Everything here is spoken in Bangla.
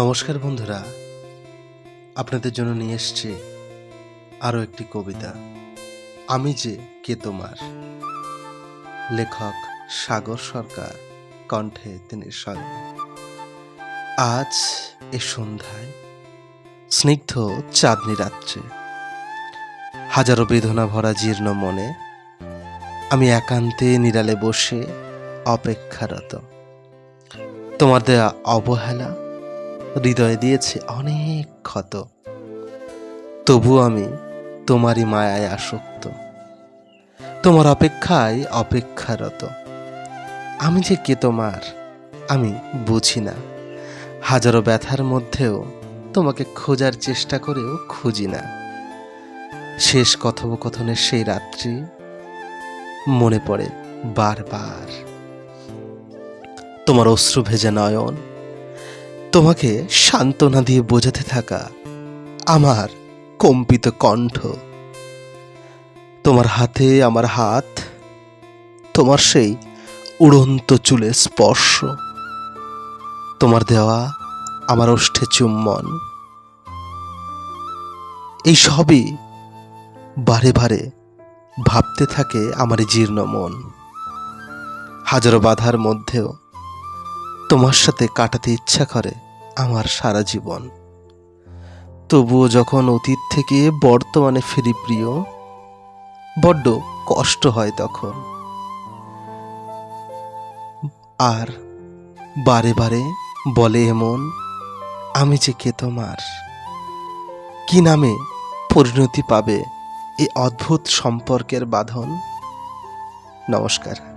নমস্কার বন্ধুরা। আপনাদের জন্য নিয়ে এসছি আরও একটি কবিতা, আমি যে কে তোমার? লেখক সাগর সরকার, কণ্ঠে তিনি স্বয়ং আজ এ সন্ধ্যায় স্নিগ্ধ চাঁদনি রাত্রে, হাজারো বেদনা ভরা জীর্ণ মনে, আমি একান্তে নিরালে বসে অপেক্ষারত। তোমার দেয়া অবহেলা হৃদয়ে দিয়েছে অনেক ক্ষত। তবু আমি তোমারই মায়ায় আসক্ত। তোমার অপেক্ষায় অপেক্ষারত। আমি যে কে তোমার, আমি বুঝি না। হাজারো ব্যথার মধ্যেও তোমাকে খোঁজার চেষ্টা করেও খুঁজি না। শেষ কথোপকথনের সেই রাত্রি মনে পড়ে বারবার। তোমার অশ্রু ভেজা নয়ন তোমাকে সান্ত্বনা দিয়ে বোঝাতে থাকা আমার কম্পিত কণ্ঠ। তোমার হাতে আমার হাত, তোমার সেই উড়ন্ত চুলের স্পর্শ, তোমার দেওয়া আমার ওষ্ঠে চুম্বন। এই সবই বারে বারে ভাবতে থাকে আমার জীর্ণ মন। হাজারো বাধার মধ্যেও তোমার সাথে কাটাতে ইচ্ছা করে। আমার সারা জীবন। তবুও যখন অতীত থেকে বর্তমানে ফিরি প্রিয়, বড্ড কষ্ট হয় তখন। আর বারে বারে বলে এমন, আমি যে কে তোমার? কি নামে পরিণতি পাবে এই অদ্ভুত সম্পর্কের বাঁধন? নমস্কার।